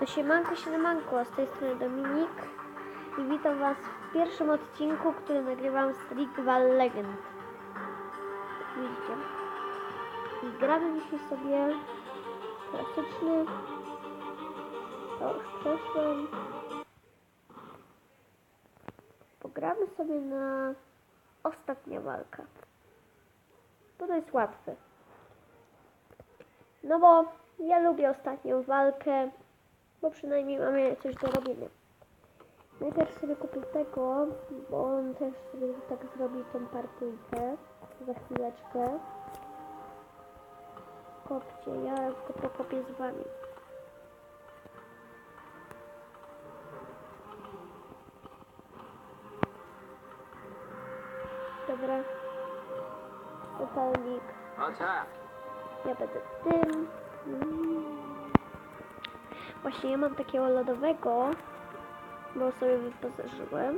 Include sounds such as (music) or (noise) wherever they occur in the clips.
No siemanko, siemanko, z tej strony Dominik i witam Was w pierwszym odcinku, który nagrywam z League Legend. Widzicie? I gramy dzisiaj sobie klasyczny, to już przeszłem. Pogramy sobie na ostatnia walka. Bo to jest łatwe. No bo ja lubię ostatnią walkę, bo przynajmniej mamy coś do robienia. Najpierw sobie kupię tego, bo on też sobie tak zrobi tą partyjkę za chwileczkę. Kopcie, ja go pokopię z wami. Dobra. Attack! Ja będę tym. Mm. Właśnie ja mam takiego lodowego, bo sobie wyposażyłem.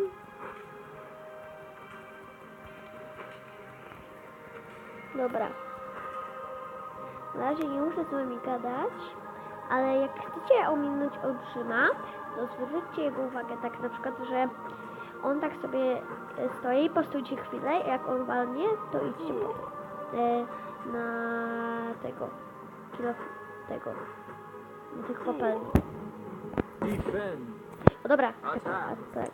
Dobra. Na razie nie muszę z wami gadać, ale jak chcecie ominąć olbrzyma, to zwróćcie jego uwagę tak na przykład, że on tak sobie e, stoi, postójcie chwilę, jak on walnie, to idźcie potem e, na tego, kilo tego, na tych kopalni. Defend! O dobra, A tak, tak. tak.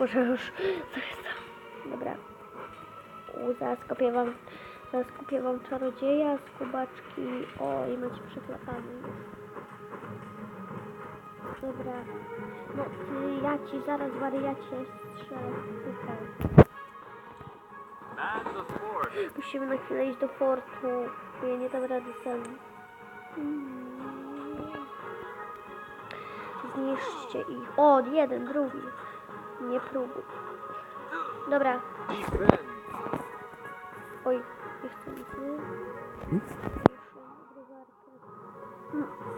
Może już zaraz. Dobra. U, zaraz kupię wam, zaraz kupię wam czarodzieja, skubaczki. O, i macie przyklepane już. Dobra. No, ty, ja ci zaraz wariacie strzelę fort! Musimy na chwilę iść do fortu, nie dam rady sam. Zniszczcie ich. O, jeden, drugi. Nie próbuj. Dobra. Oj, nie chcę nic.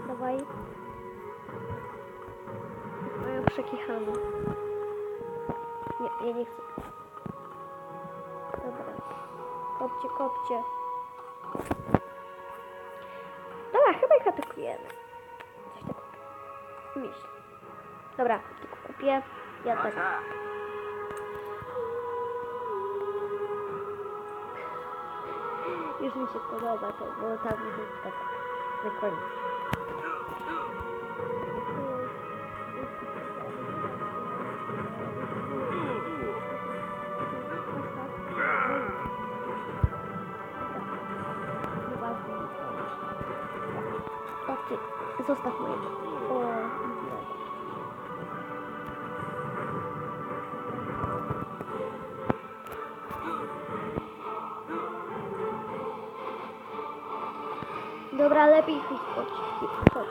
Dawaj. Mają przekichane. Nie, ja nie chcę. Dobra. Kopcie, kopcie. Atakujemy. Coś tak myślę. Dobra, tylko kupię. Ja tak. Attack! Już mi się podoba to, bo tam jest tak na koniec. Zostaw mojego. O. Dobra, lepiej chodź, chodź, chodź.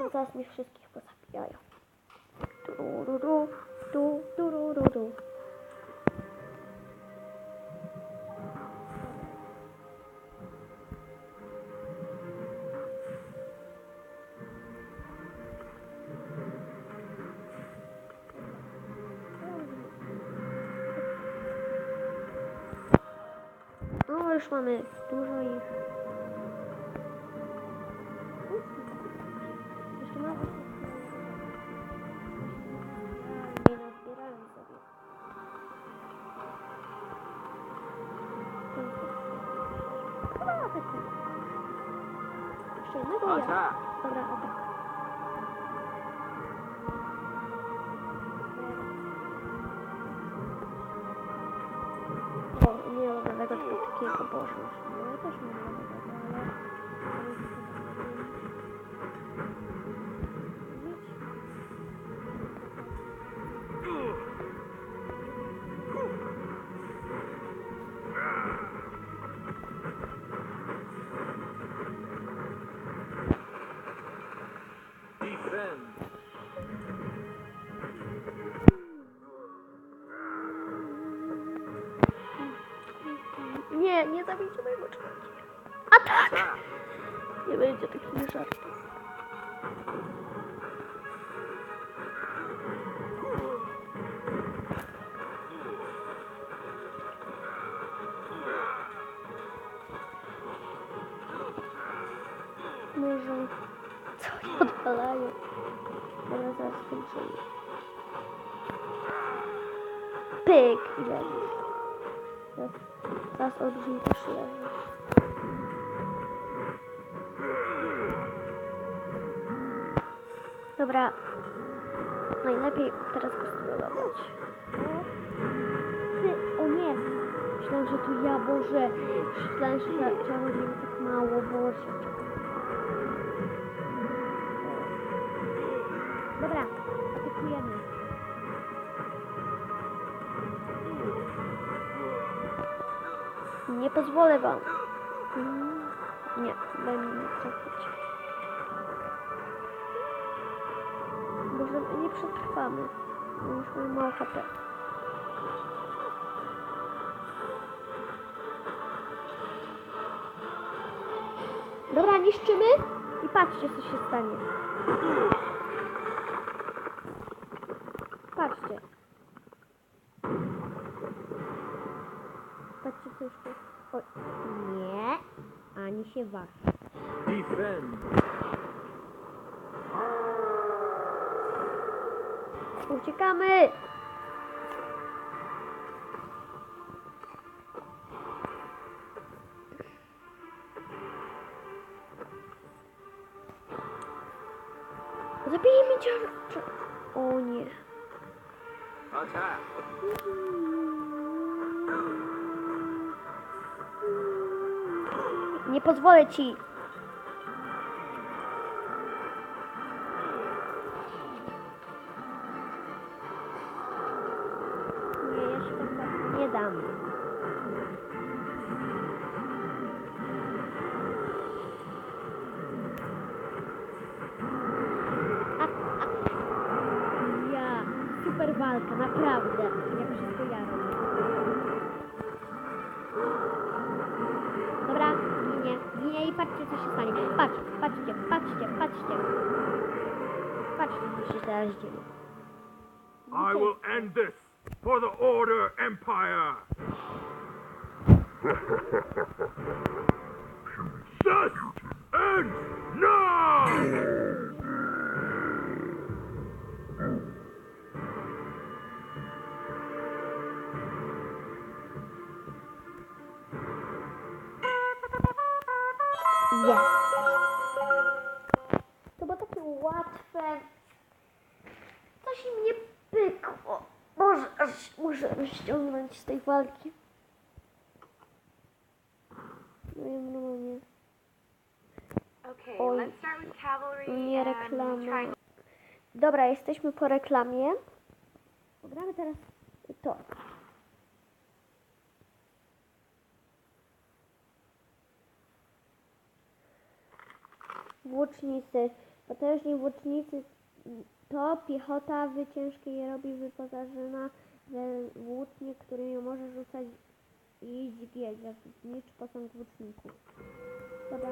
No zaraz mnie wszystkich pozabijają. No już mamy dużo ich. Lodowego, tylko takiego boże już. No Nie, nie zabijcie mojego człowieka. A tak! Nie będzie takich żartów. Może coś odpalają. Ale zaraz skończymy. Pyk i lepiej. Teraz, olbrzym też leży. Dobra. Najlepiej teraz go spróbować. Ty, o nie! Myślałem, że to ja, Boże. Myślałem, że ta czarodziej ma tak mało, Boże. Dobra, atakujemy. Nie pozwolę wam. Mm, Nie, daj mi trafić. Może nie przetrwamy. Już mamy mało HP. Dobra, niszczymy i patrzcie co się stanie. Patrzcie. Patrzcie co już tu. O, nie, waha. Defend. Uciekamy! Nie patrzcie, patrzcie. Patrzcie co się teraz dzieje. I will end this for the Order Empire. (laughs) Thus ends now! Jest. Z tej walki. No i normalnie. Oj. Nie reklama. Dobra, jesteśmy po reklamie. Pogramy teraz to. Włócznicy. Potężni włócznicy to piechota w ciężkiej robi wyposażona we włócznie, którymi może rzucać i dźwigać, jak znicz posąg włóczników. Dobra,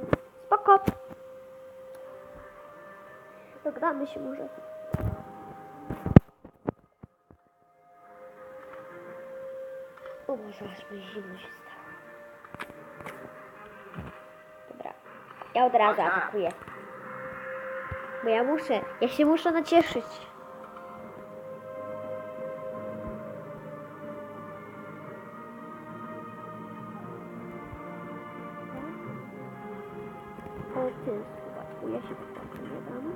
spoko. Dogramy się może. O Boże, aż mi zimno się stało. Dobra. Ja od razu atakuję. Bo ja muszę, ja się muszę nacieszyć. O ty, łatwo, ja się tak łatwo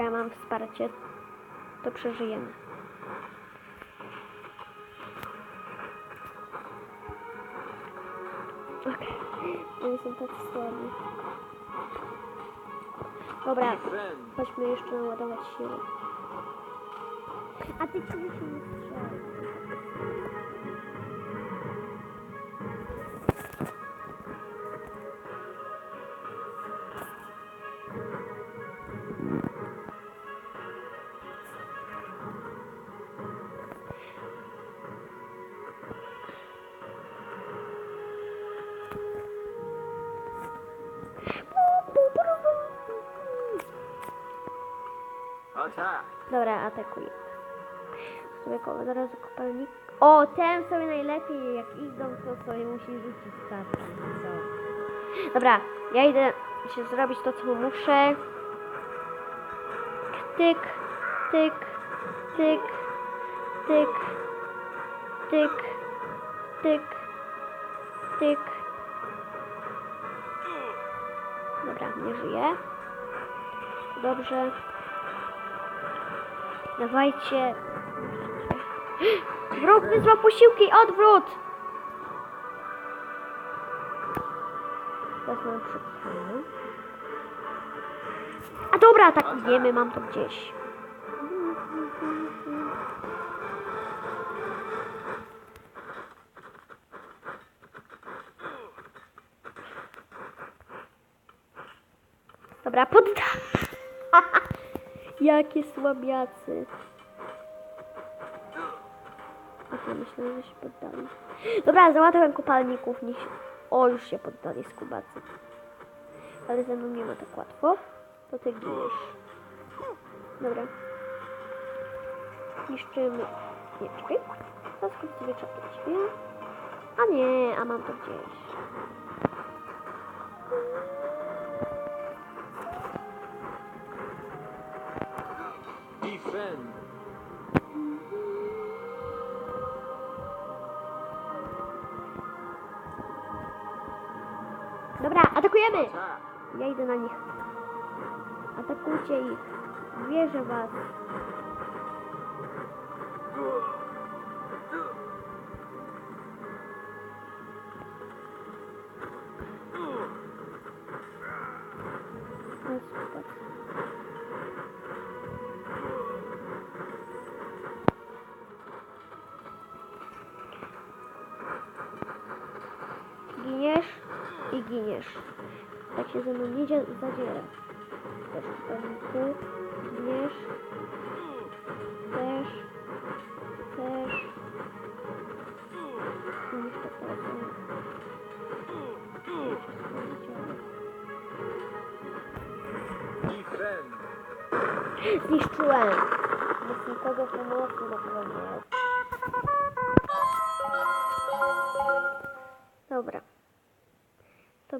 Dobra, ja mam wsparcie. To przeżyjemy. Okej. Oni są tacy słabi. Dobra, chodźmy jeszcze naładować siły. A ty ci się nie strzelaj. Dobra, atakuję. Sobie ko- zaraz kopalnik. O, ten sobie najlepiej, jak idą, to sobie musi rzucić. Co? Dobra, ja idę się zrobić to, co muszę. Tyk, tyk, tyk, tyk, tyk, tyk, tyk. Dobra, nie żyje. Dobrze. Dawajcie. Wróg wyzwał posiłki, odwrót! A dobra, atakujemy, mam to gdzieś. Jakie słabiacy. Aha, że się poddali. Dobra, załatwiam kopalników, niech... O, już się poddali skubacy. Ale ze mną nie ma tak łatwo. To ty giniesz. Dobra. Niszczymy... Nie, czekaj. Zaskocz sobie nie? A nie, a mam to gdzieś. Defend! Dobra, atakujemy! Attack! Ja idę na nich. Atakujcie ich. Wierzę was. Ale super. I giniesz. Tak się ze mną nie zadziera. Też tu giniesz. Też. Też. Giniesz to. Defend! Zniszczyłem. Bez nikogo pomocy na pewno.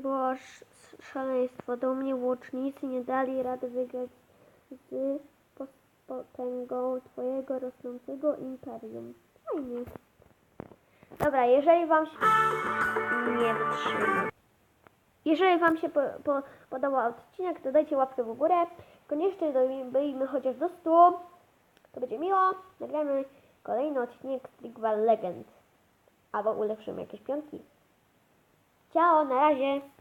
To było sz- szaleństwo. Do mnie łucznicy nie dali rady wygrać z potęgą twojego rosnącego imperium. Fajnie. Dobra, jeżeli wam się... Nie wytrzymam. Jeżeli Wam się po, po, podobał odcinek, to dajcie łapkę w górę. Koniecznie dobijmy chociaż do 100. To będzie miło. Nagramy kolejny odcinek Strigwall Legend. Albo ulepszymy jakieś pionki. Ciao, na razie.